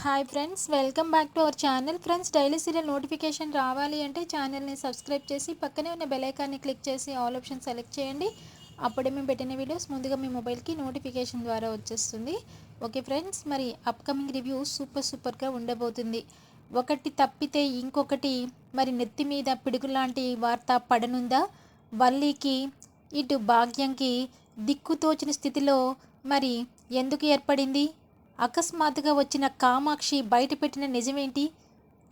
Hi friends welcome back to our channel friends daily serial notification రావాలి అంటే ఛానల్ని subscribe చేసి పక్కనే ఉన్న బెలైకాన్ని క్లిక్ చేసి ఆల్ ఆప్షన్ సెలెక్ట్ చేయండి. అప్పుడే మేము పెట్టిన వీడియోస్ ముందుగా మీ మొబైల్కి నోటిఫికేషన్ ద్వారా వచ్చేస్తుంది. ఓకే ఫ్రెండ్స్ మరి అప్కమింగ్ రివ్యూ సూపర్ సూపర్గా ఉండబోతుంది. ఒకటి తప్పితే ఇంకొకటి మరి నెత్తి మీద పిడుగు లాంటి వార్త పడనుందా? వల్లీకి ఇటు భాగ్యంకి దిక్కుతోచిన స్థితిలో మరి ఎందుకు ఏర్పడింది? అకస్మాత్తుగా వచ్చిన కామాక్షి బయటపెట్టిన నిజమేంటి?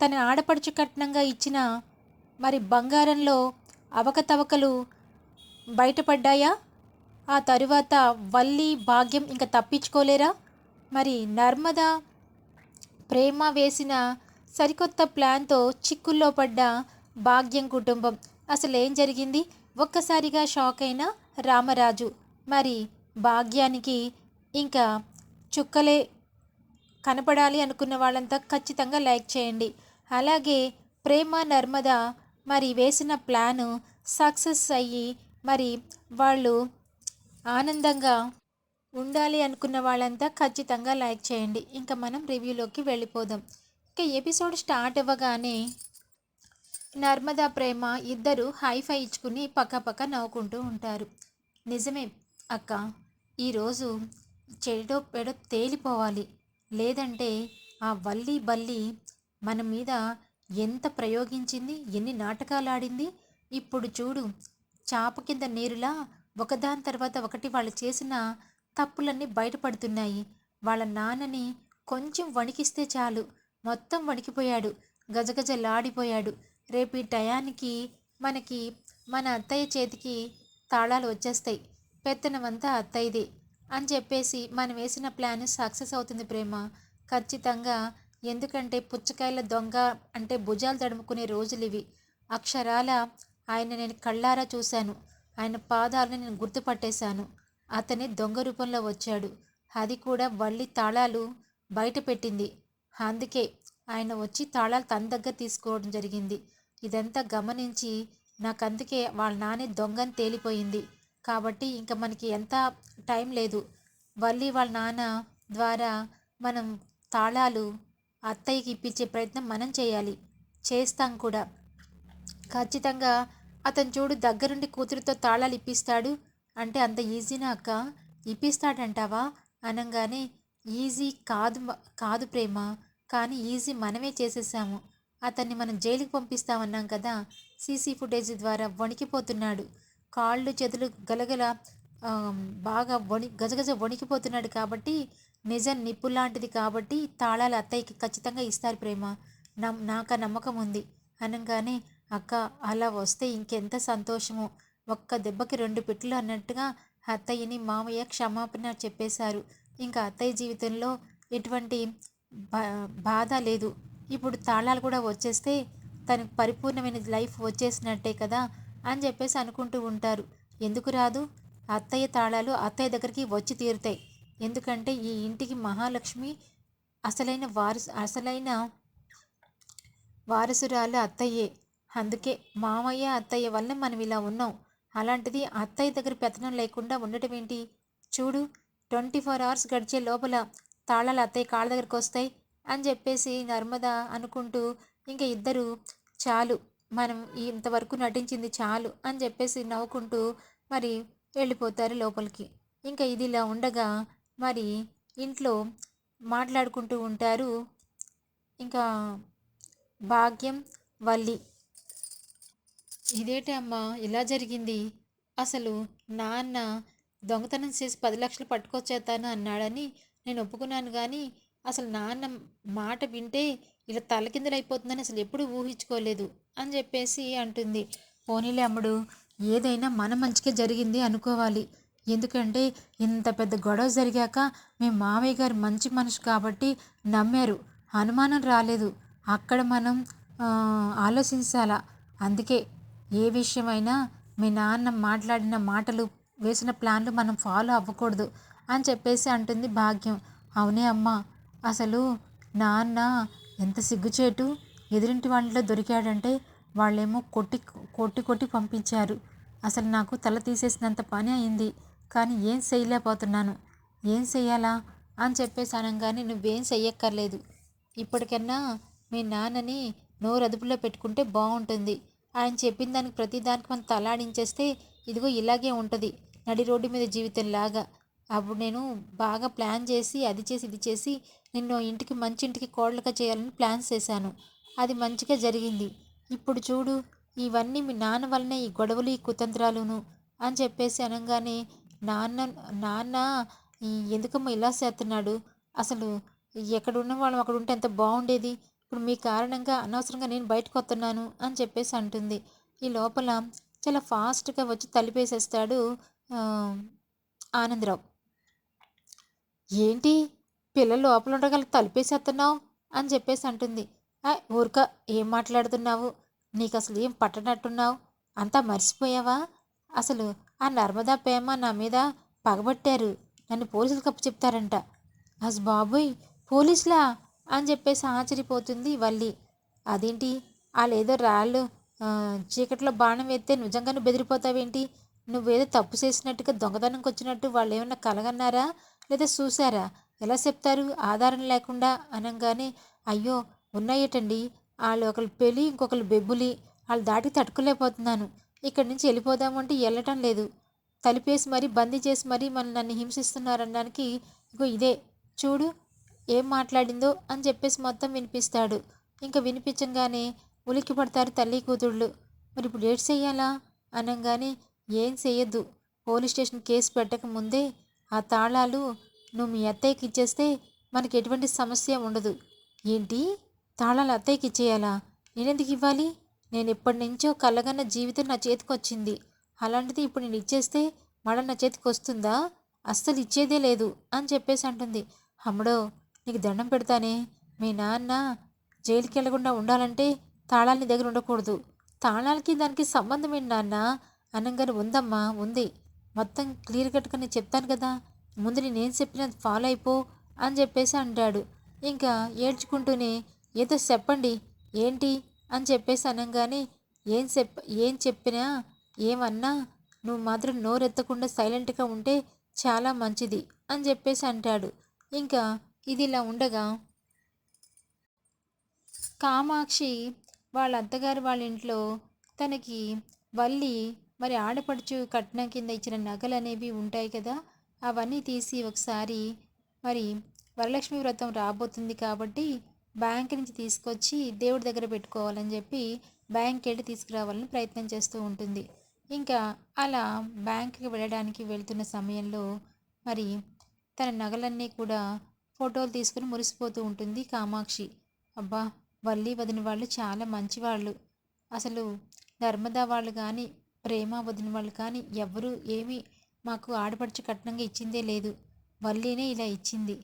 తన ఆడపడుచు కట్నంగా ఇచ్చిన మరి బంగారంలో అవకతవకలు బయటపడ్డాయా? ఆ తరువాత వల్లి భాగ్యం ఇంకా తప్పించుకోలేరా? మరి నర్మద ప్రేమ వేసిన సరికొత్త ప్లాన్తో చిక్కుల్లో పడ్డ భాగ్యం కుటుంబం. అసలు ఏం జరిగింది? ఒక్కసారిగా షాక్ అయిన రామరాజు. మరి భాగ్యానికి ఇంకా చుక్కలే కనపడాలి అనుకున్న వాళ్ళంతా ఖచ్చితంగా లైక్ చేయండి. అలాగే ప్రేమ నర్మద మరి వేసిన ప్లాను సక్సెస్ అయ్యి మరి వాళ్ళు ఆనందంగా ఉండాలి అనుకున్న వాళ్ళంతా ఖచ్చితంగా లైక్ చేయండి. ఇంకా మనం రివ్యూలోకి వెళ్ళిపోదాం. ఇంకా ఎపిసోడ్ స్టార్ట్ అవ్వగానే నర్మదా ప్రేమ ఇద్దరు హైఫై ఇచ్చుకుని పక్కపక్క నవ్వుకుంటూ ఉంటారు. నిజమే అక్క ఈరోజు చెడో పెడో తేలిపోవాలి. లేదంటే ఆ వల్లి బల్లి మన మీద ఎంత ప్రయోగించింది ఎన్ని నాటకాలు ఆడింది ఇప్పుడు చూడు చాప కింద నీరులా ఒకదాని తర్వాత ఒకటి వాళ్ళు చేసిన తప్పులన్నీ బయటపడుతున్నాయి. వాళ్ళ నాన్నని కొంచెం వణికిస్తే చాలు. మొత్తం వణికిపోయాడు. గజగజలాడిపోయాడు. రేపు ఈ టయానికి మనకి మన అత్తయ్య చేతికి తాళాలు వచ్చేస్తాయి. పెత్తనమంతా అత్తయ్యదే. అని చెప్పేసి మనం వేసిన ప్లాన్ సక్సెస్ అవుతుంది ప్రేమ. ఖచ్చితంగా. ఎందుకంటే పుచ్చకాయల దొంగ అంటే భుజాలు తడుముకునే రోజులు ఇవి. అక్షరాల ఆయన నేను కళ్ళారా చూశాను. ఆయన పాదాలను నేను గుర్తుపట్టేశాను. అతని దొంగ రూపంలో వచ్చాడు. అది కూడా వల్లి తాళాలు బయట పెట్టింది. అందుకే ఆయన వచ్చి తాళాలు తన దగ్గర తీసుకోవడం జరిగింది. ఇదంతా గమనించి నాకు అందుకే వాళ్ళ నానే దొంగని తేలిపోయింది. కాబట్టి ఇంకా మనకి ఎంత టైం లేదు. వల్లి వాళ్ళ నాన్న ద్వారా మనం తాళాలు అత్తయ్యకి ఇప్పించే ప్రయత్నం మనం చేయాలి. చేస్తాం కూడా. ఖచ్చితంగా అతను చూడు దగ్గరుండి కూతురితో తాళాలు ఇప్పిస్తాడు. అంటే అంత ఈజీనా అక్క? ఇప్పిస్తాడంటావా? అనగానే ఈజీ కాదు కాదు ప్రేమ. కానీ ఈజీ మనమే చేసేసాము. అతన్ని మనం జైలుకి పంపిస్తామన్నాం కదా. సీసీ ఫుటేజ్ ద్వారా వణికిపోతున్నాడు. కాళ్ళు చేతులు గలగల బాగా వణి గజగజ వణికిపోతున్నాడు కాబట్టి నిజం నిప్పు లాంటిది కాబట్టి తాళాలు అత్తయ్యకి ఖచ్చితంగా ఇస్తారు ప్రేమ. నమ్ నాకు నమ్మకం ఉంది. అనగానే అక్క అలా వస్తే ఇంకెంత సంతోషమో? ఒక్క దెబ్బకి రెండు పెట్లు అన్నట్టుగా అత్తయ్యని మామయ్య క్షమాపణ చెప్పేశారు. ఇంకా అత్తయ్య జీవితంలో ఎటువంటి బాధ లేదు. ఇప్పుడు తాళాలు కూడా వచ్చేస్తే తనకు పరిపూర్ణమైన లైఫ్ వచ్చేసినట్టే కదా? అని చెప్పేసి అనుకుంటూ ఉంటారు. ఎందుకు రాదు? అత్తయ్య తాళాలు అత్తయ్య దగ్గరికి వచ్చి తీరుతాయి. ఎందుకంటే ఈ ఇంటికి మహాలక్ష్మి అసలైన వారసు అసలైన వారసురాలు అత్తయ్యే. అందుకే మామయ్య అత్తయ్య వల్ల మనం ఇలా ఉన్నాం. అలాంటిది అత్తయ్య దగ్గర పెత్తనం లేకుండా ఉండటం ఏంటి? చూడు ట్వంటీ ఫోర్ అవర్స్ గడిచే లోపల తాళాలు అత్తయ్య కాళ్ళ దగ్గరికి వస్తాయి అని చెప్పేసి నర్మద అనుకుంటూ ఇంకా ఇద్దరు చాలు. మనం ఇంతవరకు నటించింది చాలు అని చెప్పేసి నవ్వుకుంటూ మరి వెళ్ళిపోతారు లోపలికి. ఇంకా ఇది ఇలా ఉండగా మరి ఇంట్లో మాట్లాడుకుంటూ ఉంటారు ఇంకా భాగ్యం వల్లి. ఇదేంటి అమ్మ ఇలా జరిగింది? అసలు నాన్న దొంగతనం చేసి పది లక్షలు పట్టుకొచ్చేస్తాను అన్నాడని నేను ఒప్పుకున్నాను కానీ అసలు నాన్న మాట వింటే ఇలా తలకిందులైపోతుందని అసలు ఎప్పుడు ఊహించుకోలేదు అని చెప్పేసి అంటుంది. పోనీలే అమ్ముడు ఏదైనా మన మంచిగా జరిగింది అనుకోవాలి. ఎందుకంటే ఇంత పెద్ద గొడవ జరిగాక మీ మామయ్య గారు మంచి మనిషి కాబట్టి నమ్మారు. అనుమానం రాలేదు. అక్కడ మనం ఆలోచించాలా. అందుకే ఏ విషయమైనా మీ నాన్న మాట్లాడిన మాటలు వేసిన ప్లాన్లు మనం ఫాలో అవ్వకూడదు అని చెప్పేసి అంటుంది భాగ్యం. అవునే అమ్మ అసలు నాన్న ఎంత సిగ్గుచేటు ఎదురింటి వాళ్ళలో దొరికాడంటే వాళ్ళేమో కొట్టి కొట్టి కొట్టి పంపించారు. అసలు నాకు తల తీసేసినంత పని అయింది. కానీ ఏం చేయలేకపోతున్నాను. ఏం చెయ్యాలా అని చెప్పేసి అనగానే నువ్వేం చెయ్యక్కర్లేదు. ఇప్పటికన్నా మీ నాన్నని నోరు అదుపులో పెట్టుకుంటే బాగుంటుంది. ఆయన చెప్పిన దానికి ప్రతిదానికి మనం తలాడించేస్తే ఇదిగో ఇలాగే ఉంటుంది. నడి రోడ్డు మీద జీవితం లాగా అప్పుడు నేను బాగా ప్లాన్ చేసి అది చేసి ఇది చేసి నిన్ను ఇంటికి మంచి ఇంటికి కోడలుగా చేయాలని ప్లాన్స్ చేశాను. అది మంచిగా జరిగింది. ఇప్పుడు చూడు ఇవన్నీ మీ నాన్న వల్లనే ఈ గొడవలు ఈ కుతంత్రాలును అని చెప్పేసి అనగానే నాన్న నాన్న ఎందుకమ్మా ఇలా చేస్తున్నాడు? అసలు ఎక్కడ ఉన్న వాళ్ళం? అక్కడ ఉంటే ఎంత బాగుండేది? ఇప్పుడు మీ కారణంగా అనవసరంగా నేను బయటకు వస్తున్నాను అని చెప్పేసి అంటుంది. ఈ లోపల చాలా ఫాస్ట్గా వచ్చి తలిపేసేస్తాడు ఆనందరావు. ఏంటి? పిల్లలు లోపల ఉండగల తలుపేసేస్తున్నావు అని చెప్పేసి అంటుంది. ఊరిక ఏం మాట్లాడుతున్నావు? నీకు అసలు ఏం పట్టనట్టున్నావు? అంతా మర్చిపోయావా? అసలు ఆ నర్మదా ప్రేమ నా మీద పగబట్టారు. నన్ను పోలీసులు కప్పు చెప్తారంట. అస్ బాబోయ్ పోలీసులా? అని చెప్పేసి ఆశ్చర్యపోతుంది వల్లి. అదేంటి? వాళ్ళేదో రాళ్ళు చీకట్లో బాణం వేస్తే నిజంగానే బెదిరిపోతావేంటి? నువ్వేదో తప్పు చేసినట్టుగా దొంగతనంకి వచ్చినట్టు వాళ్ళు ఏమన్నా కలగన్నారా? లేదా చూసారా ఎలా చెప్తారు? ఆధారం లేకుండా అనగానే అయ్యో ఉన్నాయేటండి. వాళ్ళు ఒకరు పెళ్ళి ఇంకొకరు బెబ్బులి వాళ్ళు దాటి తట్టుకోలేకపోతున్నాను. ఇక్కడి నుంచి వెళ్ళిపోదామంటే వెళ్ళటం లేదు. తలిపేసి మరీ బందీ చేసి మరీ మన నన్ను హింసిస్తున్నారనడానికి ఇగో ఇదే. చూడు ఏం మాట్లాడిందో అని చెప్పేసి మొత్తం వినిపిస్తాడు. ఇంకా వినిపించగానే ఉలిక్కి పడతారు తల్లి కూతుళ్ళు. మరి ఇప్పుడు ఏడ్ చేయాలా అనగానే ఏం చేయొద్దు పోలీస్ స్టేషన్ కేసు పెట్టక ముందే ఆ తాళాలు నువ్వు మీ అత్తయ్యకి ఇచ్చేస్తే మనకి ఎటువంటి సమస్య ఉండదు. ఏంటి? తాళాలు అత్తయ్యకి ఇచ్చేయాలా? నేనెందుకు ఇవ్వాలి? నేను ఎప్పటి నుంచో కళ్ళగన్న జీవితం నా చేతికి వచ్చింది. అలాంటిది ఇప్పుడు నేను ఇచ్చేస్తే మళ్ళీ నా చేతికి వస్తుందా? అస్సలు ఇచ్చేదే లేదు అని చెప్పేసి అంటుంది. అమ్మడో నీకు దండం పెడతానే? మీ నాన్న జైలుకి వెళ్ళకుండా ఉండాలంటే తాళాలని దగ్గర ఉండకూడదు. తాళాలకి దానికి సంబంధం ఏంటి నాన్న? అనగానే ఉందమ్మా ఉంది. మొత్తం క్లియర్ కట్గా నేను చెప్తాను కదా ముందు నేనేం చెప్పినది ఫాలో అయిపో అని చెప్పేసి అంటాడు. ఇంకా ఏడ్చుకుంటూనే ఏదో చెప్పండి ఏంటి అని చెప్పేసి అనగానే ఏం చెప్ ఏం చెప్పినా ఏమన్నా నువ్వు మాత్రం నోరెత్తకుండా సైలెంట్గా ఉంటే చాలా మంచిది అని చెప్పేసి అంటాడు. ఇంకా ఇది ఇలా ఉండగా కామాక్షి వాళ్ళ అత్తగారు వాళ్ళ ఇంట్లో తనకి వల్లి మరి ఆడపడుచు కట్నం కింద ఇచ్చిన నగలు అనేవి ఉంటాయి కదా అవన్నీ తీసి ఒకసారి మరి వరలక్ష్మి వ్రతం రాబోతుంది కాబట్టి బ్యాంక్ నుంచి తీసుకొచ్చి దేవుడి దగ్గర పెట్టుకోవాలని చెప్పి బ్యాంక్ వెళ్ళి తీసుకురావాలని ప్రయత్నం చేస్తూ ఉంటుంది. ఇంకా అలా బ్యాంక్కి వెళ్ళడానికి వెళ్తున్న సమయంలో మరి తన నగలన్నీ కూడా ఫోటోలు తీసుకుని మురిసిపోతూ ఉంటుంది కామాక్షి. అబ్బా వల్లి వదిన వాళ్ళు చాలా మంచివాళ్ళు. అసలు నర్మదా వాళ్ళు కానీ ప్రేమ వదిన వాళ్ళు కానీ ఎవరు ఏమీ మాకు ఆడపడుచు కట్నంగా ఇచ్చిందే లేదు. వల్లీనే ఇలా ఇచ్చింది.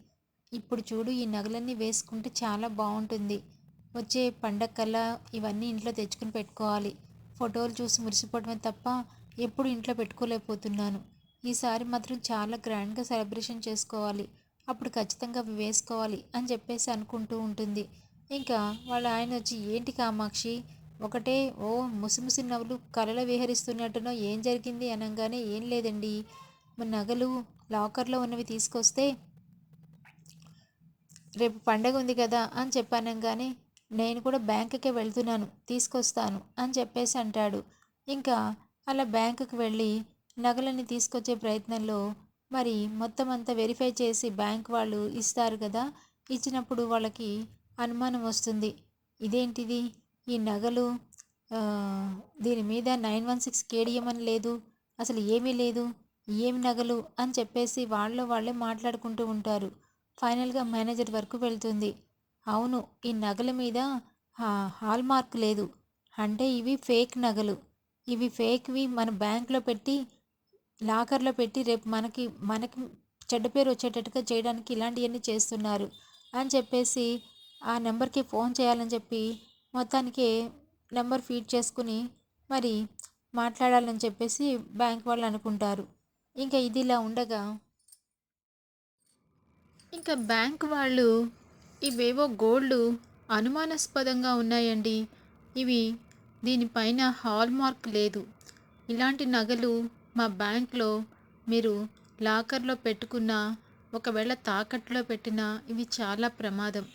ఇప్పుడు చూడు ఈ నగలన్నీ వేసుకుంటే చాలా బాగుంటుంది. వచ్చే పండగకల్లా ఇవన్నీ ఇంట్లో తెచ్చుకుని పెట్టుకోవాలి. ఫోటోలు చూసి మురిసిపోవడమే తప్ప ఎప్పుడు ఇంట్లో పెట్టుకోలేకపోతున్నాను. ఈసారి మాత్రం చాలా గ్రాండ్గా సెలబ్రేషన్ చేసుకోవాలి. అప్పుడు ఖచ్చితంగా అవి వేసుకోవాలి అని చెప్పేసి అనుకుంటూ ఉంటుంది. ఇంకా వాళ్ళ ఆయన వచ్చి ఏంటి కామాక్షి? ఒకటే ఓ ముసిముసి నవ్వులు కలలో విహరిస్తున్నట్టునో ఏం జరిగింది అనగానే ఏం లేదండి. నగలు లాకర్లో ఉన్నవి తీసుకొస్తే రేపు పండగ ఉంది కదా అని చెప్పానంగానే నేను కూడా బ్యాంకుకే వెళ్తున్నాను తీసుకొస్తాను అని చెప్పేసి అంటాడు. ఇంకా అలా బ్యాంకుకి వెళ్ళి నగలని తీసుకొచ్చే ప్రయత్నంలో మరి మొత్తం అంతా వెరిఫై చేసి బ్యాంక్ వాళ్ళు ఇస్తారు కదా ఇచ్చినప్పుడు వాళ్ళకి అనుమానం వస్తుంది. ఇదేంటిది? ఈ నగలు దీని మీద నైన్ వన్ సిక్స్ కేడిఎం అని లేదు. అసలు ఏమీ లేదు. ఏమి నగలు అని చెప్పేసి వాళ్ళు వాళ్ళే మాట్లాడుకుంటూ ఉంటారు. ఫైనల్గా మేనేజర్ వరకు వెళ్తుంది. అవును ఈ నగల మీద హాల్ మార్క్ లేదు. అంటే ఇవి ఫేక్ నగలు. ఇవి ఫేక్వి మన బ్యాంక్లో పెట్టి లాకర్లో పెట్టి రేపు మనకి మనకి చెడ్డ పేరు వచ్చేటట్టుగా చేయడానికి ఇలాంటివన్నీ చేస్తున్నారు. అని చెప్పేసి ఆ నెంబర్కి ఫోన్ చేయాలని చెప్పి మొత్తానికి నెంబర్ ఫీడ్ చేసుకుని మరి మాట్లాడాలని చెప్పేసి బ్యాంక్ వాళ్ళు అనుకుంటారు. ఇంకా ఇది ఇలా ఉండగా ఇంకా బ్యాంక్ వాళ్ళు ఇవేవో గోల్డ్ అనుమానాస్పదంగా ఉన్నాయండి. ఇవి దీనిపైన హాల్ మార్క్ లేదు. ఇలాంటి నగలు మా బ్యాంక్లో మీరు లాకర్లో పెట్టుకున్న ఒకవేళ తాకట్లో పెట్టినా ఇవి చాలా ప్రమాదం.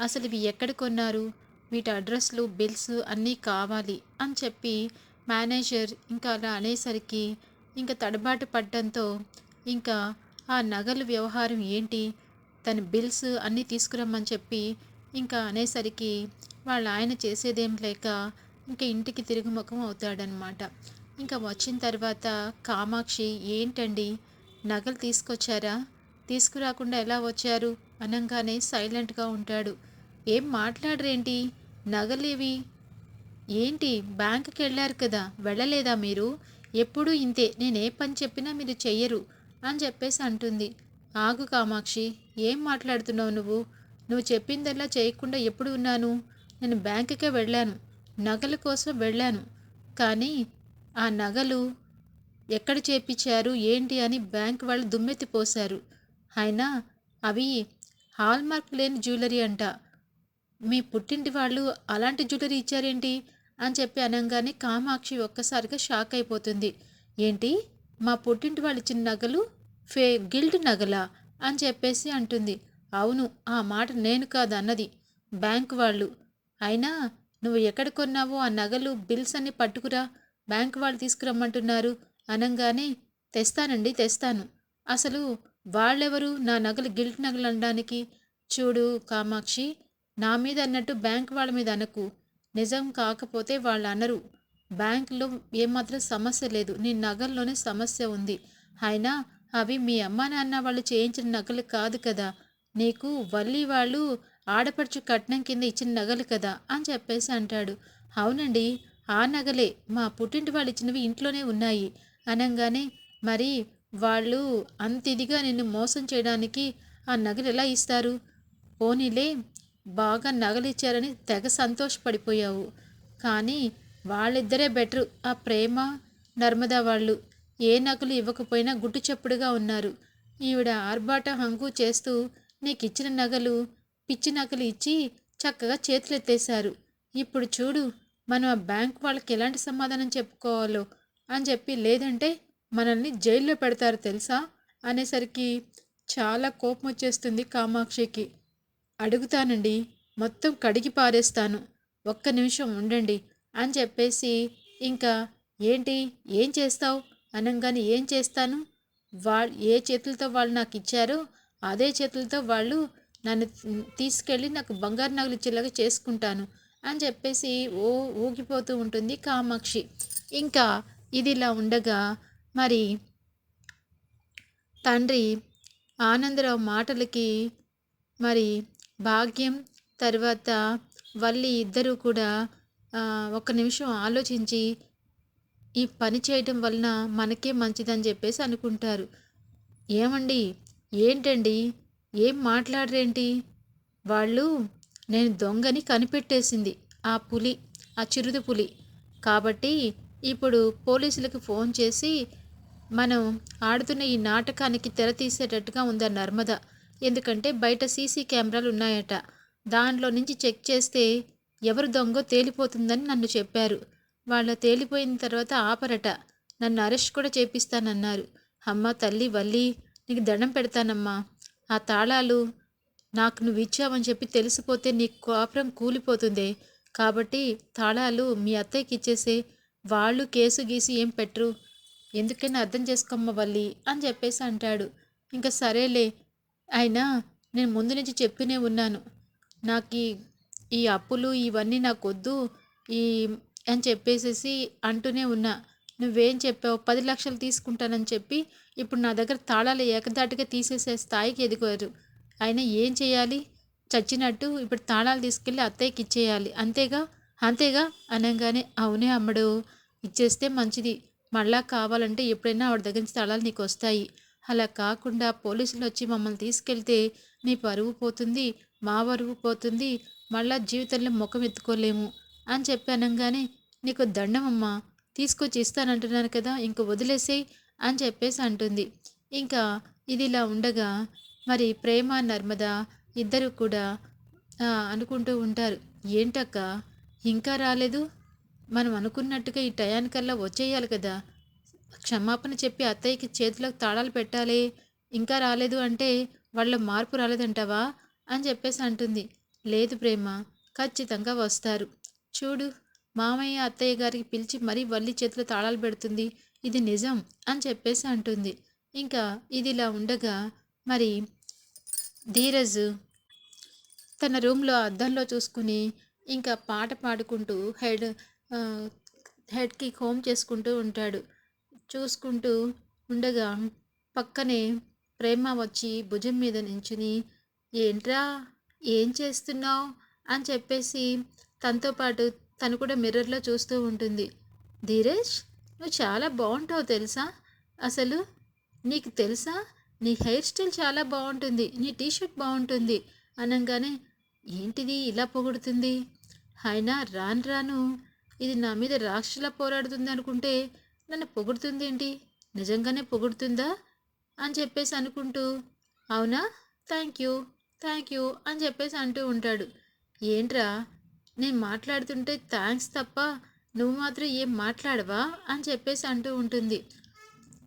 అసలు ఇవి ఎక్కడ కొన్నారు? వీటి అడ్రస్లు బిల్స్ అన్నీ కావాలి అని చెప్పి మేనేజర్ ఇంకా అలా అనేసరికి ఇంకా తడబాటు పడ్డంతో ఇంకా ఆ నగలు వ్యవహారం ఏంటి? తన బిల్స్ అన్నీ తీసుకురమ్మని చెప్పి ఇంకా అనేసరికి వాళ్ళ ఆయన చేసేదేం లేక ఇంకా ఇంటికి తిరుగు ముఖం అవుతాడనమాట. ఇంకా వచ్చిన తర్వాత కామాక్షి ఏంటండి? నగలు తీసుకొచ్చారా? తీసుకురాకుండా ఎలా వచ్చారు? అనగానే సైలెంట్గా ఉంటాడు. ఏం మాట్లాడరేంటి? నగలేవి? ఏంటి? బ్యాంకుకి వెళ్ళారు కదా వెళ్ళలేదా మీరు? ఎప్పుడు ఇంతే నేను ఏ పని చెప్పినా మీరు చెయ్యరు అని చెప్పేసి అంటుంది. ఆగు కామాక్షి ఏం మాట్లాడుతున్నావు నువ్వు? నువ్వు చెప్పిందల్లా చేయకుండా ఎప్పుడు ఉన్నాను? నేను బ్యాంకుకే వెళ్ళాను నగల కోసం వెళ్ళాను. కానీ ఆ నగలు ఎక్కడ చేపించారు ఏంటి అని బ్యాంక్ వాళ్ళు దుమ్మెత్తిపోశారు. అయినా అవి హాల్మార్క్ లేని జ్యువెలరీ అంట. మీ పుట్టింటి వాళ్ళు అలాంటి జ్యువెలరీ ఇచ్చారేంటి? అని చెప్పి అనగానే కామాక్షి ఒక్కసారిగా షాక్ అయిపోతుంది. ఏంటి? మా పుట్టింటి వాళ్ళు ఇచ్చిన నగలు ఫే గిల్డ్ నగలా? అని చెప్పేసి అంటుంది. అవును ఆ మాట నేను కాదు అన్నది బ్యాంక్ వాళ్ళు. అయినా నువ్వు ఎక్కడ కొన్నావో ఆ నగలు బిల్స్ అన్ని పట్టుకురా. బ్యాంక్ వాళ్ళు తీసుకురమ్మంటున్నారు. అనగానే తెస్తానండి తెస్తాను. అసలు వాళ్ళెవరు? నా నగలు గిల్ట్ నగలు అనడానికి? చూడు కామాక్షి నా మీద అన్నట్టు బ్యాంక్ వాళ్ళ మీద అనకు. నిజం కాకపోతే వాళ్ళు అనరు. బ్యాంకులో ఏమాత్రం సమస్య లేదు. నీ నగల్లోనే సమస్య ఉంది. అయినా అవి మీ అమ్మ నాన్న వాళ్ళు చేయించిన నగలు కాదు కదా. నీకు వల్లి వాళ్ళు ఆడపడుచు కట్నం కింద ఇచ్చిన నగలు కదా అని చెప్పేసి అంటాడు. అవునండి ఆ నగలే. మా పుట్టింటి వాళ్ళు ఇచ్చినవి ఇంట్లోనే ఉన్నాయి. అనగానే మరి వాళ్ళు అంత ఇదిగా నిన్ను మోసం చేయడానికి ఆ నగలు ఎలా ఇస్తారు? పోనీలే బాగా నగలిచ్చారని తెగ సంతోషపడిపోయావు. కానీ వాళ్ళిద్దరే బెటరు. ఆ ప్రేమ నర్మదా వాళ్ళు ఏ నగలు ఇవ్వకపోయినా గుట్టు చప్పుడుగా ఉన్నారు. ఈవిడ ఆర్భాట హంగు చేస్తూ నీకు ఇచ్చిన నగలు పిచ్చి నగలు ఇచ్చి చక్కగా చేతులెత్తేశారు. ఇప్పుడు చూడు మనం ఆ బ్యాంక్ వాళ్ళకి ఎలాంటి సమాధానం చెప్పుకోవాలో అని చెప్పి లేదంటే మనల్ని జైల్లో పెడతారు తెలుసా? అనేసరికి చాలా కోపం వచ్చేస్తుంది కామాక్షికి. అడుగుతానండి. మొత్తం కడిగి పారేస్తాను. ఒక్క నిమిషం ఉండండి అని చెప్పేసి ఇంకా ఏంటి? ఏం చేస్తావు? అనగానే ఏం చేస్తాను? వా ఏ చేతులతో వాళ్ళు నాకు ఇచ్చారో అదే చేతులతో వాళ్ళు నన్ను తీసుకెళ్ళి నాకు బంగారు నగలు ఇచ్చేలాగా చేసుకుంటాను అని చెప్పేసి ఓ ఊగిపోతూ ఉంటుంది కామాక్షి. ఇంకా ఇదిలా ఉండగా మరి తండ్రి ఆనందరావు మాటలకి మరి భాగ్యం తర్వాత వల్లి ఇద్దరూ కూడా ఒక నిమిషం ఆలోచించి ఈ పని చేయటం వలన మనకే మంచిదని చెప్పేసి అనుకుంటారు. ఏమండి? ఏంటండి? ఏం మాట్లాడరేంటి? వాళ్ళు నేను దొంగని కనిపెట్టేసింది ఆ పులి ఆ చిరుదు పులి. కాబట్టి ఇప్పుడు పోలీసులకు ఫోన్ చేసి మనం ఆడుతున్న ఈ నాటకానికి తెర తీసేటట్టుగా ఉందా నర్మద? ఎందుకంటే బయట సీసీ కెమెరాలు ఉన్నాయట. దానిలో నుంచి చెక్ చేస్తే ఎవరు దొంగో తేలిపోతుందని నన్ను చెప్పారు. వాళ్ళ తేలిపోయిన తర్వాత ఆపరట. నన్ను అరెస్ట్ కూడా చేపిస్తానన్నారు. అమ్మ తల్లి వల్లి నీకు దండం పెడతానమ్మా. ఆ తాళాలు నాకు నువ్వు ఇచ్చావని చెప్పి తెలిసిపోతే నీ కోపరం కూలిపోతుంది. కాబట్టి తాళాలు మీ అత్తయ్యకి ఇచ్చేసే. వాళ్ళు కేసు గీసి ఏం పెట్టరు. ఎందుకైనా అర్థం చేసుకోమ్మ వల్లి అని చెప్పేసి అంటాడు. ఇంకా సరేలే అయినా నేను ముందు నుంచి చెప్పినే ఉన్నాను. నాకు ఈ అప్పులు ఇవన్నీ నాకు వద్దు ఈ అని చెప్పేసేసి అంటూనే ఉన్నా. నువ్వేం చెప్పావు? పది లక్షలు తీసుకుంటానని చెప్పి ఇప్పుడు నా దగ్గర తాళాలు ఏకదాటిగా తీసేసే స్థాయికి ఎదిగారు. అయినా ఏం చేయాలి? చచ్చినట్టు ఇప్పుడు తాళాలు తీసుకెళ్ళి అత్తయ్యకి ఇచ్చేయాలి. అంతేగా? అంతేగా? అనగానే అవునే అమ్మడు ఇచ్చేస్తే మంచిది. మళ్ళా కావాలంటే ఎప్పుడైనా ఆవిడ దగ్గర నుంచి తాళాలు నీకు వస్తాయి అలా కాకుండా పోలీసులు వచ్చి మమ్మల్ని తీసుకెళ్తే నీ పరువు పోతుంది మా పరువు పోతుంది మళ్ళా జీవితంలో ముఖం ఎత్తుకోలేము అని చెప్పి అనగానే నీకు దండమమ్మా తీసుకొచ్చి ఇస్తానంటున్నాను కదా ఇంక వదిలేసేయి అని చెప్పేసి అంటుంది. ఇంకా ఇది ఇలా ఉండగా మరి ప్రేమ నర్మద ఇద్దరు కూడా అనుకుంటూ ఉంటారు. ఏంటక్క ఇంకా రాలేదు? మనం అనుకున్నట్టుగా ఈ టయానికల్లా వచ్చేయాలి కదా క్షమాపణ చెప్పి అత్తయ్యకి చేతిలోకి తాళాలు పెట్టాలి ఇంకా రాలేదు అంటే వాళ్ళ మార్పు రాలేదంటావా? అని చెప్పేసి అంటుంది. లేదు ప్రేమ ఖచ్చితంగా వస్తారు. చూడు మామయ్య అత్తయ్య గారికి పిలిచి మరీ వల్లి చేతిలో తాళాలు పెడుతుంది. ఇది నిజం అని చెప్పేసి అంటుంది. ఇంకా ఇది ఇలా ఉండగా మరి ధీరజ్ తన రూమ్లో అద్దంలో చూసుకుని ఇంకా పాట పాడుకుంటూ హెడ్ హెడ్కి హోమ్ చేసుకుంటూ ఉంటాడు. చూసుకుంటూ ఉండగా పక్కనే ప్రేమ వచ్చి భుజం మీద నించుని ఏంట్రా? ఏం చేస్తున్నావు? అని చెప్పేసి తనతో పాటు తను కూడా మిర్రర్లో చూస్తూ ఉంటుంది. ధీరేష్ నువ్వు చాలా బాగుంటావు తెలుసా? అసలు నీకు తెలుసా? నీ హెయిర్ స్టైల్ చాలా బాగుంటుంది నీ టీషర్ట్ బాగుంటుంది అనగానే ఏంటిది ఇలా పొగుడుతుంది? అయినా రాను రాను ఇది నా మీద రాక్షలా పోరాడుతుంది అనుకుంటే నన్ను పొగుడుతుంది ఏంటి నిజంగానే పొగుడుతుందా? అని చెప్పేసి అనుకుంటూ అవునా? థ్యాంక్ యూ థ్యాంక్ యూ అని చెప్పేసి అంటూ ఉంటాడు. ఏంట్రా? నేను మాట్లాడుతుంటే థ్యాంక్స్ తప్ప నువ్వు మాత్రం ఏం మాట్లాడవా? అని చెప్పేసి అంటూ ఉంటుంది.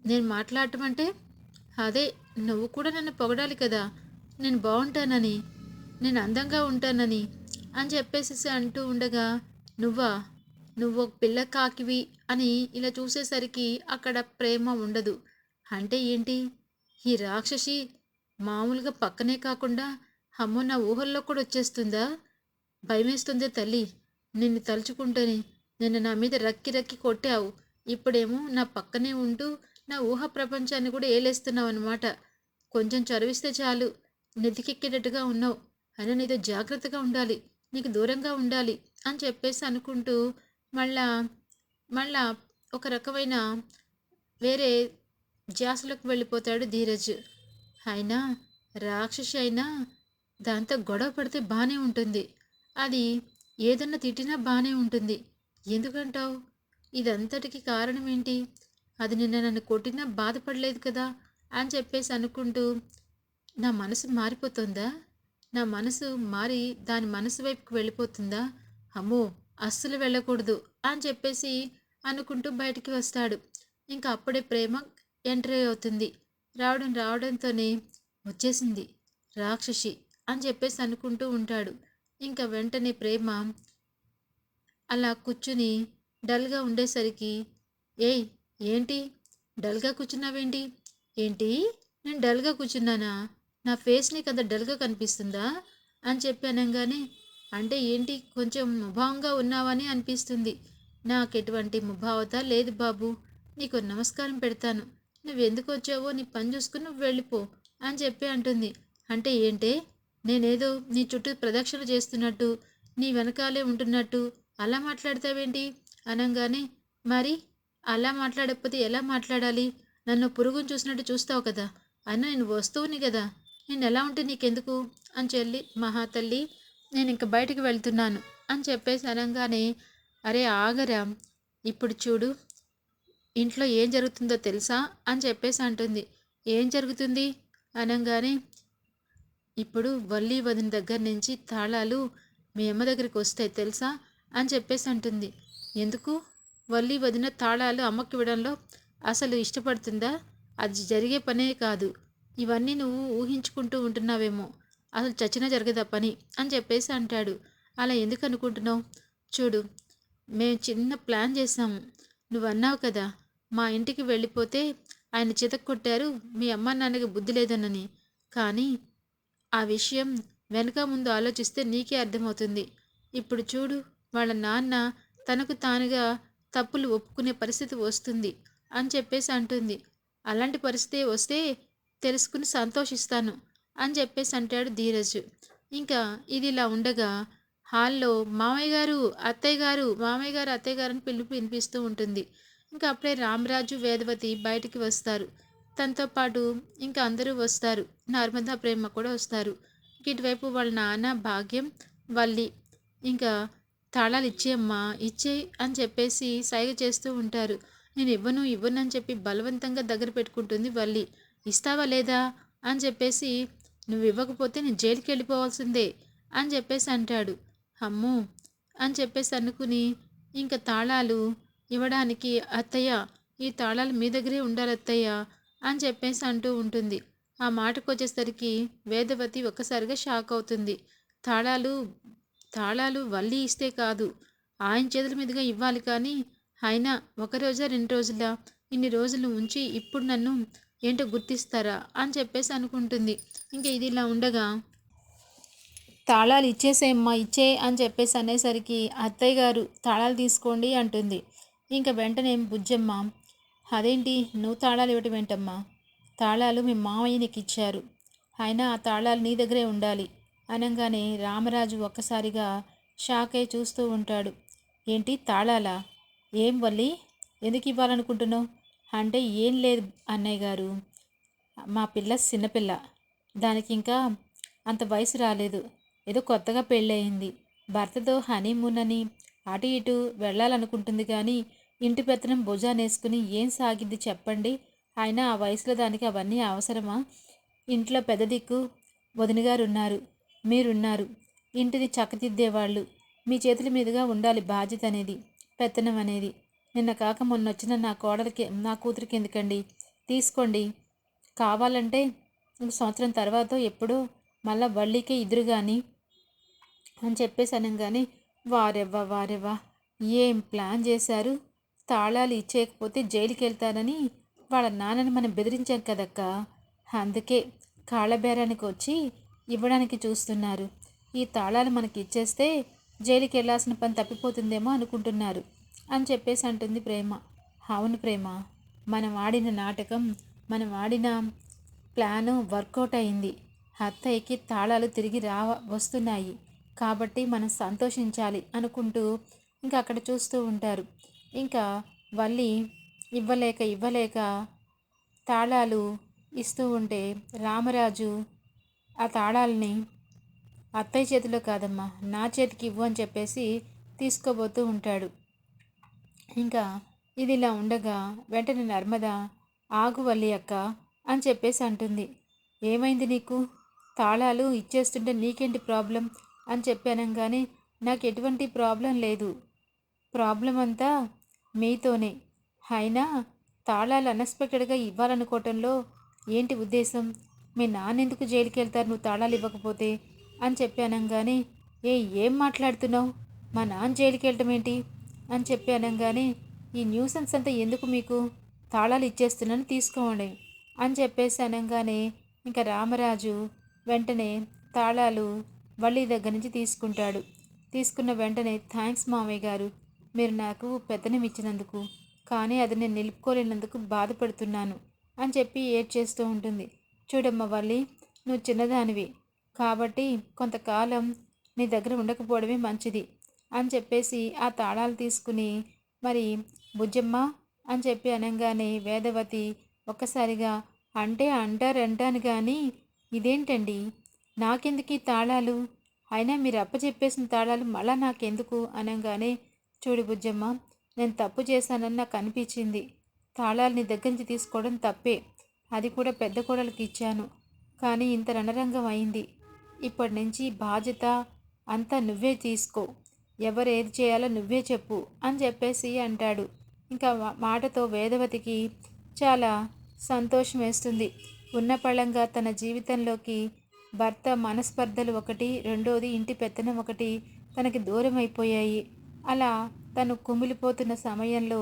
నేను మాట్లాడటం అంటే అదే నువ్వు కూడా నన్ను పొగడాలి కదా. నేను బాగుంటానని నేను అందంగా ఉంటానని అని చెప్పేసి అంటూ ఉండగా నువ్వా? నువ్వు ఒక పిల్ల కాకివి అని ఇలా చూసేసరికి అక్కడ ప్రేమ ఉండదు. అంటే ఏంటి? ఈ రాక్షసి మామూలుగా పక్కనే కాకుండా అమ్మో నా ఊహల్లో కూడా వచ్చేస్తుందా? భయమేస్తుందే తల్లి. నిన్ను తలుచుకుంటేనే నిన్ను నా మీద రక్కి రక్కి కొట్టావు. ఇప్పుడేమో నా పక్కనే ఉంటూ నా ఊహ ప్రపంచాన్ని కూడా ఏలేస్తున్నావు అనమాట కొంచెం చదివిస్తే చాలు. నెతికెక్కేటట్టుగా ఉన్నావు. అయినా నీతో జాగ్రత్తగా ఉండాలి. నీకు దూరంగా ఉండాలి అని చెప్పేసి అనుకుంటూ మళ్ళా మళ్ళా ఒక రకమైన వేరే జాసులకు వెళ్ళిపోతాడు ధీరజ్. అయినా రాక్షసి అయినా దాంతో గొడవ పడితే బాగానే ఉంటుంది. అది ఏదన్నా తిట్టినా బాగానే ఉంటుంది. ఎందుకంటావు? ఇదంతటికి కారణం ఏంటి అది నిన్న నన్ను కొట్టినా బాధపడలేదు కదా అని చెప్పేసి అనుకుంటూ నా మనసు మారిపోతుందా? నా మనసు మారి దాని మనసు వైపుకు వెళ్ళిపోతుందా? అమ్మో అస్సలు వెళ్ళకూడదు అని చెప్పేసి అనుకుంటూ బయటికి వస్తాడు. ఇంకా అప్పుడే ప్రేమ ఎంట్రీ అవుతుంది. రావడం రావడంతోనే వచ్చేసింది రాక్షసి అని చెప్పేసి అనుకుంటూ ఉంటాడు. ఇంకా వెంటనే ప్రేమ అలా కూర్చుని డల్గా ఉండేసరికి ఏయ్ ఏంటి? డల్గా కూర్చున్నావేంటి? ఏంటి? నేను డల్గా కూర్చున్నానా? నా ఫేస్ నీకు అంత డల్గా కనిపిస్తుందా? అని చెప్పి అనగానే అంటే ఏంటి? కొంచెం ముభావంగా ఉన్నావని అనిపిస్తుంది. నాకు ఎటువంటి ముభావత లేదు బాబు. నీకు నమస్కారం పెడతాను. నువ్వు ఎందుకు వచ్చావో నీ పని చూసుకుని నువ్వు వెళ్ళిపో అని చెప్పి అంటుంది. అంటే ఏంటే? నేనేదో నీ చుట్టూ ప్రదక్షిణ చేస్తున్నట్టు నీ వెనకాలే ఉంటున్నట్టు అలా మాట్లాడతావేంటి? అనగానే మరి అలా మాట్లాడకపోతే ఎలా మాట్లాడాలి? నన్ను పురుగును చూసినట్టు చూస్తావు కదా. అన్న నేను వస్తువుని కదా. నేను ఎలా ఉంటే నీకెందుకు? అని చెల్లి మహాతల్లి నేను ఇంక బయటికి వెళ్తున్నాను అని చెప్పేసి అనగానే అరే ఆగరా ఇప్పుడు చూడు ఇంట్లో ఏం జరుగుతుందో తెలుసా? అని చెప్పేసి అంటుంది. ఏం జరుగుతుంది? అనగానే ఇప్పుడు వల్లి వదిన దగ్గర నుంచి తాళాలు మీ అమ్మ దగ్గరికి వస్తాయి తెలుసా? అని చెప్పేసి అంటుంది. ఎందుకు? వల్లి వదిన తాళాలు అమ్మకి ఇవ్వడంలో అసలు ఇష్టపడుతుందా? అది జరిగే పనే కాదు. ఇవన్నీ నువ్వు ఊహించుకుంటూ ఉంటున్నావేమో. అసలు చచ్చినా జరగదా పని? అని చెప్పేసి అంటాడు. అలా ఎందుకు అనుకుంటున్నావు? చూడు మేము చిన్న ప్లాన్ చేసాము నువ్వు అన్నావు కదా మా ఇంటికి వెళ్ళిపోతే ఆయన చితక్ కొట్టారు మీ అమ్మ నాన్నకి బుద్ధి లేదనని. కానీ ఆ విషయం వెనక ముందు ఆలోచిస్తే నీకే అర్థమవుతుంది. ఇప్పుడు చూడు వాళ్ళ నాన్న తనకు తానుగా తప్పులు ఒప్పుకునే పరిస్థితి వస్తుంది అని చెప్పేసి అంటుంది. అలాంటి పరిస్థితి వస్తే తెలుసుకుని సంతోషిస్తాను. అని చెప్పేసి అంటాడు ధీరజ్. ఇంకా ఇది ఇలా ఉండగా హాల్లో మామయ్య గారు అత్తయ్య గారు మామయ్య గారు అత్తయ్య గారు అని పిలుపు వినిపిస్తూ ఉంటుంది. ఇంకా అప్పుడే రామరాజు వేదవతి బయటికి వస్తారు. తనతో పాటు ఇంకా అందరూ వస్తారు. నర్మదా ప్రేమ కూడా వస్తారు. ఇటువైపు వాళ్ళ నాన్న భాగ్యం వల్లి ఇంకా తాళాలు ఇచ్చేయమ్మా ఇచ్చేయి అని చెప్పేసి సైగ చేస్తూ ఉంటారు. నేను ఇవ్వను ఇవ్వను అని చెప్పి బలవంతంగా దగ్గర పెట్టుకుంటుంది వల్లి. ఇస్తావా లేదా? అని చెప్పేసి నువ్వు ఇవ్వకపోతే నేను జైలుకి వెళ్ళిపోవాల్సిందే అని చెప్పేసి అంటాడు. అమ్మో! అని చెప్పేసి అనుకుని ఇంకా తాళాలు ఇవ్వడానికి అత్తయ్య ఈ తాళాలు మీ దగ్గరే ఉండాలి అత్తయ్య అని చెప్పేసి అంటూ ఉంటుంది. ఆ మాటకు వచ్చేసరికి వేదవతి ఒక్కసారిగా షాక్ అవుతుంది. తాళాలు తాళాలు వల్లి ఇస్తే కాదు. ఆయన చేతుల మీదుగా ఇవ్వాలి కానీ అయినా ఒక రోజా రెండు రోజుల? ఇన్ని రోజులు ఉంచి ఇప్పుడు నన్ను ఏంటో గుర్తిస్తారా అని చెప్పేసి అనుకుంటుంది. ఇంకా ఇది ఇలా ఉండగా తాళాలు ఇచ్చేసేమ్మా ఇచ్చే అని చెప్పేసి అనేసరికి అత్తయ్య గారు తాళాలు తీసుకోండి అంటుంది. ఇంకా వెంటనే బుజ్జమ్మ అదేంటి? నువ్వు తాళాలు ఇవ్వటం ఏంటమ్మా? తాళాలు మీ మామయ్య నీకు ఇచ్చారు. అయినా ఆ తాళాలు నీ దగ్గరే ఉండాలి. అనగానే రామరాజు ఒక్కసారిగా షాక్ అయి చూస్తూ ఉంటాడు. ఏంటి? తాళాలా? ఏం వల్లి? ఎందుకు ఇవ్వాలనుకుంటున్నావు? అంటే ఏం లేదు అన్నయ్య గారు. మా పిల్ల చిన్నపిల్ల దానికి ఇంకా అంత వయసు రాలేదు. ఏదో కొత్తగా పెళ్ళయింది. భర్తతో హనీమూన్ అని అటు ఇటు వెళ్ళాలనుకుంటుంది కానీ ఇంటి పెత్తనం భుజానేసుకుని ఏం సాగింది చెప్పండి. అయినా ఆ వయసులో దానికి అవన్నీ అవసరమా? ఇంట్లో పెద్ద దిక్కు వదినగారు ఉన్నారు. మీరున్నారు. ఇంటిని చక్కదిద్దేవాళ్ళు మీ చేతుల మీదుగా ఉండాలి బాధ్యత అనేది పెత్తనం అనేది. నిన్న కాక మొన్న వచ్చిన నా కోడలికి నా కూతురికి ఎందుకండి? తీసుకోండి. కావాలంటే సంవత్సరం తర్వాత ఎప్పుడో మళ్ళా వళ్ళీకే ఇద్దరు కానీ అని చెప్పేసి కానీ వారెవ్వా వారెవ్వా ఏం ప్లాన్ చేశారు? తాళాలు ఇచ్చేయకపోతే జైలుకి వెళ్తారని వాళ్ళ నాన్నని మనం బెదిరించాం కదక్క? అందుకే కాళ్ళబేరానికి వచ్చి ఇవ్వడానికి చూస్తున్నారు. ఈ తాళాలు మనకి ఇచ్చేస్తే జైలుకి వెళ్ళాల్సిన పని తప్పిపోతుందేమో అనుకుంటున్నారు. అని చెప్పేసి అంటుంది ప్రేమ. అవును ప్రేమ. మనం ఆడిన నాటకం మనం ఆడిన ప్లాను వర్కౌట్ అయింది. అత్తయ్యకి తాళాలు తిరిగి రా వస్తున్నాయి. కాబట్టి మనం సంతోషించాలి అనుకుంటూ ఇంకా అక్కడ చూస్తూ ఉంటారు. ఇంకా వల్లి ఇవ్వలేక ఇవ్వలేక తాళాలు ఇస్తూ ఉంటే రామరాజు ఆ తాళాలని అత్తయ్య చేతిలో కాదమ్మా నా చేతికి ఇవ్వు అని చెప్పేసి తీసుకోబోతూ ఉంటాడు. ఇంకా ఇది ఇలా ఉండగా వెంటనే నర్మద ఆగు వల్లి అక్క అని చెప్పేసి అంటుంది. ఏమైంది నీకు? తాళాలు ఇచ్చేస్తుంటే నీకేంటి ప్రాబ్లం? అని చెప్పానంగానే నాకు ఎటువంటి ప్రాబ్లం లేదు. ప్రాబ్లం అంతా మీతోనే. అయినా తాళాలు అన్ఎక్స్పెక్టెడ్గా ఇవ్వాలనుకోవటంలో ఏంటి ఉద్దేశం? మీ నాన్న ఎందుకు జైలుకి వెళ్తారు నువ్వు తాళాలు ఇవ్వకపోతే? అని చెప్పానంగానే ఏ ఏం మాట్లాడుతున్నావు? మా నాన్న జైలుకి వెళ్ళటం ఏంటి అని చెప్పి అనగానే ఈ న్యూసెన్స్ అంతా ఎందుకు మీకు? తాళాలు ఇచ్చేస్తున్నాను తీసుకోండి. అని చెప్పేసి అనగానే ఇంకా రామరాజు వెంటనే తాళాలు వల్లి దగ్గర నుంచి తీసుకుంటాడు. తీసుకున్న వెంటనే థ్యాంక్స్ మామయ్య గారు మీరు నాకు పెత్తనం ఇచ్చినందుకు. కానీ అది నేను నిలుపుకోలేనందుకు బాధపడుతున్నాను. అని చెప్పి ఏడ్ చేస్తూ ఉంటుంది. చూడమ్మ వల్లి నువ్వు చిన్నదానివి. కాబట్టి కొంతకాలం నీ దగ్గర ఉండకపోవడమే మంచిది. అని చెప్పేసి ఆ తాళాలు తీసుకుని మరి బుజ్జమ్మ అని చెప్పి అనగానే వేదవతి ఒక్కసారిగా అంటే అంటారంటాను కానీ ఇదేంటండి? నాకెందుకు ఈ తాళాలు? అయినా మీరు అప్పచెప్పేసిన తాళాలు మళ్ళా నాకెందుకు? అనగానే చూడు బుజ్జమ్మ నేను తప్పు చేశానని నాకు అనిపించింది. తాళాలు నీ దగ్గర నుంచి తీసుకోవడం తప్పే. అది కూడా పెద్ద కోడలికి ఇచ్చాను. కానీ ఇంత రణరంగం అయింది. ఇప్పటి నుంచి బాధ్యత అంతా నువ్వే తీసుకో. ఎవరు ఏది చేయాలో నువ్వే చెప్పు అని చెప్పేసి అంటాడు. ఇంకా మాటతో వేదవతికి చాలా సంతోషం వేస్తుంది. ఉన్న పళంగా తన జీవితంలోకి భర్త మనస్పర్ధలు ఒకటి రెండోది ఇంటి పెత్తనం ఒకటి తనకి దూరం అయిపోయాయి అలా తను కుమిలిపోతున్న సమయంలో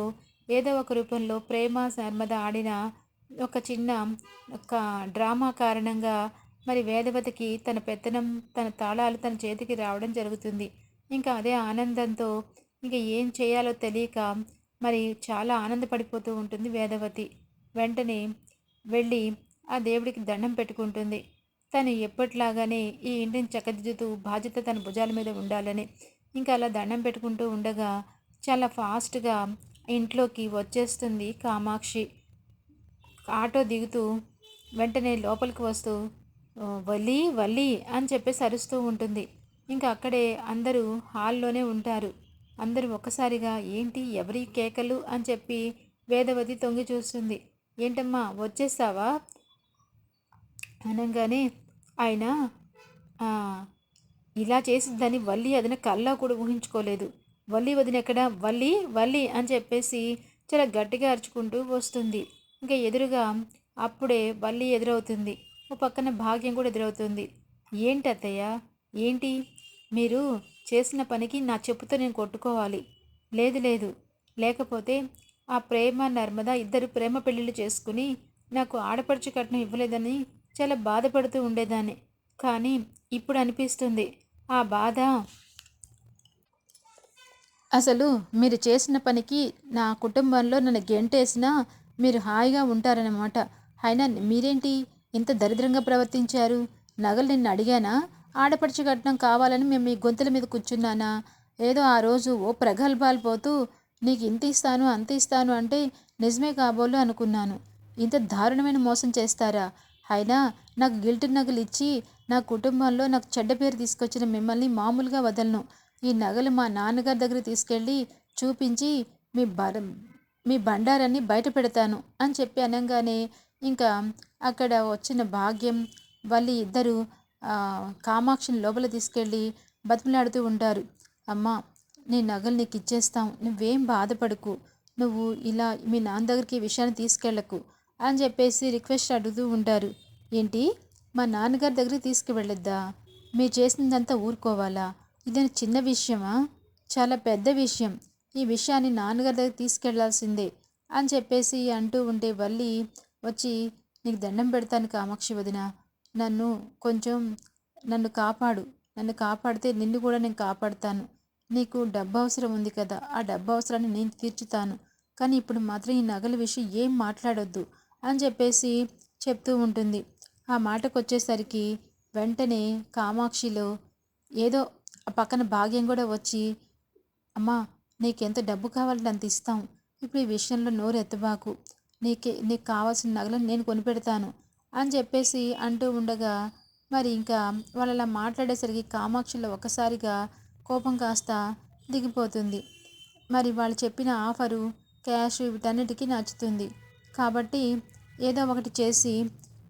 ఏదో ఒక రూపంలో ప్రేమ నర్మద ఆడిన ఒక చిన్న ఒక డ్రామా కారణంగా మరి వేదవతికి తన పెత్తనం తన తాళాలు తన చేతికి రావడం జరుగుతుంది. ఇంకా అదే ఆనందంతో ఇంకా ఏం చేయాలో తెలియక మరి చాలా ఆనందపడిపోతూ ఉంటుంది వేదవతి. వెంటనే వెళ్ళి ఆ దేవుడికి దండం పెట్టుకుంటుంది. తను ఎప్పటిలాగానే ఈ ఇంటిని చక్కదిద్దుతూ బాధ్యత తన భుజాల మీద ఉండాలని ఇంకా అలా దండం పెట్టుకుంటూ ఉండగా చాలా ఫాస్ట్గా ఇంట్లోకి వచ్చేస్తుంది కామాక్షి. ఆటో దిగుతూ వెంటనే లోపలికి వస్తూ వల్లి వల్లి అని చెప్పేసి అరుస్తూ ఉంటుంది. ఇంకా అక్కడే అందరూ హాల్లోనే ఉంటారు. అందరూ ఒక్కసారిగా ఏంటి ఎవరి కేకలు? అని చెప్పి వేదవతి తొంగి చూస్తుంది. ఏంటమ్మా వచ్చేస్తావా అనగానే ఆయన ఇలా చేసిద్దని వల్లి అదిన కల్లా కూడా ఊహించుకోలేదు. వల్లి వదిన ఎక్కడ? వల్లి వల్లి అని చెప్పేసి చాలా గట్టిగా అరుచుకుంటూ వస్తుంది. ఇంకా ఎదురుగా అప్పుడే వల్లి ఎదురవుతుంది. ఓ పక్కన భాగ్యం కూడా ఎదురవుతుంది. ఏంటి అత్తయ్య ఏంటి? మీరు చేసిన పనికి నా చెప్పుతో నేను కొట్టుకోవాలి. లేదు లేదు. లేకపోతే ఆ ప్రేమ నర్మద ఇద్దరు ప్రేమ పెళ్ళిళ్ళు చేసుకుని నాకు ఆడపడుచు కట్నం ఇవ్వలేదని చాలా బాధపడుతూ ఉండేదాన్ని. కానీ ఇప్పుడు అనిపిస్తుంది. ఆ బాధ అసలు మీరు చేసిన పనికి నా కుటుంబంలో నన్ను గెంటేసినా మీరు హాయిగా ఉంటారన్నమాట. అయినా మీరేంటి ఇంత దరిద్రంగా ప్రవర్తించారు? నగలు నిన్ను అడిగానా? ఆడపడిచి కట్నం కావాలని మేము మీ గొంతుల మీద కూర్చున్నానా? ఏదో ఆ రోజు ఓ ప్రగల్భాలు పోతూ నీకు ఇంత ఇస్తాను అంత ఇస్తాను అంటే నిజమే కాబోలు అనుకున్నాను. ఇంత దారుణమైన మోసం చేస్తారా? అయినా నాకు గిల్ట్ నగలు ఇచ్చి నా కుటుంబంలో నాకు చెడ్డ పేరు తీసుకొచ్చిన మిమ్మల్ని మామూలుగా వదలను. ఈ నగలు మా నాన్నగారి దగ్గర తీసుకెళ్ళి చూపించి మీ బర మీ బండారాన్ని బయట పెడతాను అని చెప్పి అనగానే ఇంకా అక్కడ వచ్చిన భాగ్యం వాళ్ళు ఇద్దరు కామాక్షిని లోపల తీసుకెళ్ళి బతిమలాడుతూ ఉంటారు. అమ్మ నీ నగలు నీకు ఇచ్చేస్తాం. నువ్వేం బాధపడకు. నువ్వు ఇలా మీ నాన్న దగ్గరికి ఈ విషయాన్ని తీసుకెళ్ళకు అని చెప్పేసి రిక్వెస్ట్ అడుగుతూ ఉంటారు. ఏంటి మా నాన్నగారి దగ్గరికి తీసుకువెళ్ళొద్దా? మీరు చేసినదంతా ఊరుకోవాలా? ఇదని చిన్న విషయమా? చాలా పెద్ద విషయం. ఈ విషయాన్ని నాన్నగారి దగ్గర తీసుకెళ్ళాల్సిందే అని చెప్పేసి అంటూ ఉంటే వల్లి వచ్చి నీకు దండం పెడతాను కామాక్షి వదిన. నన్ను కొంచెం నన్ను కాపాడు. నన్ను కాపాడితే నిన్ను కూడా నేను కాపాడుతాను. నీకు డబ్బు అవసరం ఉంది కదా ఆ డబ్బు అవసరాన్ని నేను తీర్చుతాను. కానీ ఇప్పుడు మాత్రం ఈ నగల విషయం ఏం మాట్లాడొద్దు అని చెప్పేసి చెప్తూ ఉంటుంది. ఆ మాటకు వచ్చేసరికి వెంటనే కామాక్షిలో ఏదో ఆ పక్కన భాగ్యం కూడా వచ్చి అమ్మా నీకెంత డబ్బు కావాలంటే అంత ఇస్తాం. ఇప్పుడు ఈ విషయంలో నోరు ఎత్తబాకు నీకే నీకు కావాల్సిన నగలను నేను కొనిపెడతాను. అని చెప్పేసి అంటూ ఉండగా మరి ఇంకా వాళ్ళలా మాట్లాడేసరికి కామాక్షిలో ఒకసారిగా కోపం కాస్త దిగిపోతుంది. మరి వాళ్ళు చెప్పిన ఆఫరు క్యాష్ వీటన్నిటికీ నచ్చుతుంది. కాబట్టి ఏదో ఒకటి చేసి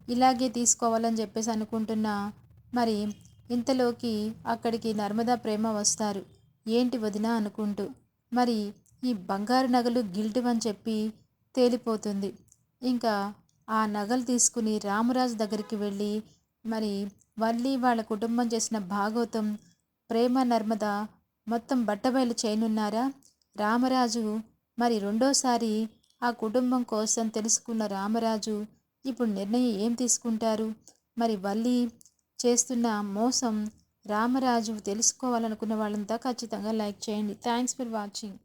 ఇలాగే తీసుకోవాలని చెప్పేసి అనుకుంటున్నా మరి ఇంతలోకి అక్కడికి నర్మదా ప్రేమ వస్తారు. ఏంటి వదిన అనుకుంటూ మరి ఈ బంగారు నగలు గిల్టివని అని చెప్పి తేలిపోతుంది. ఇంకా ఆ నగలు తీసుకుని రామరాజు దగ్గరికి వెళ్ళి మరి వల్లి వాళ్ళ కుటుంబం చేసిన భాగవతం ప్రేమ నర్మద మొత్తం బట్టబయలు చేయనున్నారా? రామరాజు మరి రెండోసారి ఆ కుటుంబం కోసం తెలుసుకున్న రామరాజు ఇప్పుడు నిర్ణయం ఏం తీసుకుంటారు? మరి వల్లి చేస్తున్న మోసం రామరాజు తెలుసుకోవాలనుకున్న వాళ్ళంతా ఖచ్చితంగా లైక్ చేయండి. Thanks for watching.